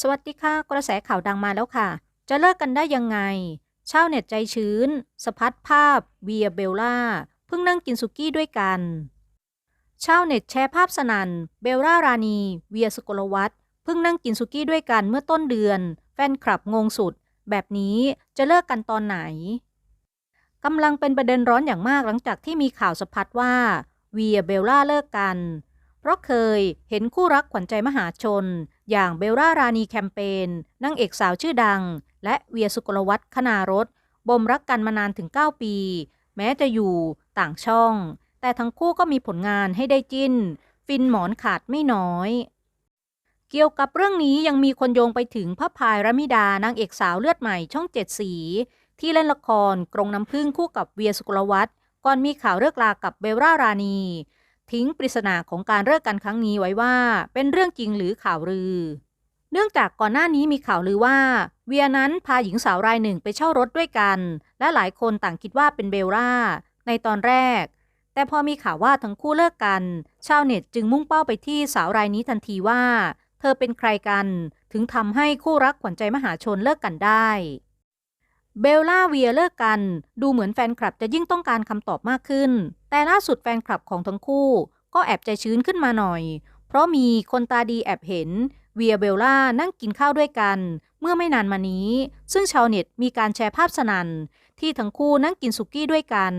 สวัสดีค่ะ กระแสข่าวดังมาแล้วค่ะ จะเลิกกันได้ยังไง ชาวเน็ตใจชื้น สะพัดภาพ เวียเบลล่า เพิ่งนั่งกินสุกี้ด้วยกัน ชาวเน็ตแชร์ภาพสนัน่น เบลล่ารานีเวียสกลวัตรเพิ่งนั่งกินสุกี้ด้วยกันเมื่อต้นเดือน แฟนคลับงงสุด แบบนี้จะเลิกกันตอนไหนกำลังเป็นประเด็นร้อนอย่างมากหลังจากที่มีข่าวสะพัดว่า เวียเบลล่าเลิกกัน เพราะเคยเห็นคู่รักขวัญใจมหาชน อย่างเบลล่ารานีแคมเปญนางเอกสาวชื่อดัง และเวียสุกลวัฒน์คณารถบ่มรักกันมานานถึง 9 ปี แม้จะอยู่ต่างช่อง แต่ทั้งคู่ก็มีผลงานให้ได้จิ้น ฟินหมอนขาดไม่น้อย เกี่ยวกับเรื่องนี้ยังมีคนโยงไปถึงพระพายรมิดานางเอกสาวเลือดใหม่ช่องเจ็ดสี ที่เล่นละครกรงน้ำพึ่งคู่กับเวียสุกลวัฒน์ก่อนมีข่าวเลิกลากับเบลล่ารานี ทิ้งปริศนาของการเลิกกันครั้งนี้ไว้ว่าเป็นเรื่องจริงหรือข่าวลือ เนื่องจากก่อนหน้านี้มีข่าวลือว่า เวียนั้นพาหญิงสาวรายหนึ่งไปเช่ารถด้วยกัน และหลายคนต่างคิดว่าเป็นเบลล่า ในตอนแรก แต่พอมีข่าวว่าทั้งคู่เลิกกัน ชาวเน็ตจึงมุ่งเป้าไปที่สาวรายนี้ทันทีว่า เธอเป็นใครกัน ถึงทำให้คู่รักขวัญใจมหาชนเลิกกันได้ เบลล่าเวียเลิกกัน ดูเหมือนแฟนคลับจะยิ่งต้องการคำตอบมากขึ้น แต่ล่าสุดแฟนคลับของทั้งคู่ ก็แอบใจชื้นขึ้นมาหน่อย เพราะมีคนตาดีแอบเห็นเวียเบลล่านั่งกินข้าวด้วยกัน เมื่อไม่นานมานี้ ซึ่งชาวเน็ตมีการแชร์ภาพสนัน่นที่ทั้งคู่นั่งกินสุกี้ด้วยกัน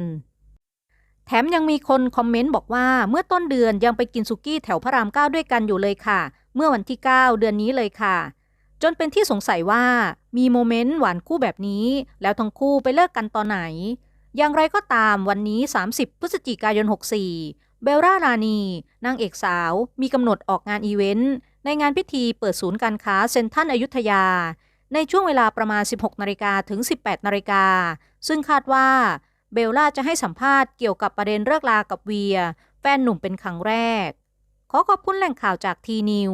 แถมยังมีคนคอมเมนต์บอกว่าเมื่อต้นเดือนยังไปกินสุกี้แถวพระรามเก้าด้วยกันอยู่เลยค่ะ เมื่อวันที่ 9 เดือนนี้เลยค่ะ จนเป็นที่สงสัยว่ามีโมเมนต์หวานคู่แบบนี้ แล้วทั้งคู่ไปเลิกกันตอนไหน อย่างไรก็ตามวันนี้ 30 พฤศจิกายน 64 เบลล่ารานีนางเอกสาว มีกำหนดออกงานอีเวนต์ ในงานพิธีเปิดศูนย์การค้าเซ็นทรัลอยุธยา ในช่วงเวลาประมาณ 16 นาฬิกาถึง 18 นาฬิกา ซึ่งคาดว่าเบลล่าจะให้สัมภาษณ์เกี่ยวกับประเด็นเลิกลากับเวีย แฟนหนุ่มเป็นครั้งแรก ขอขอบคุณแหล่งข่าวจากทีนิว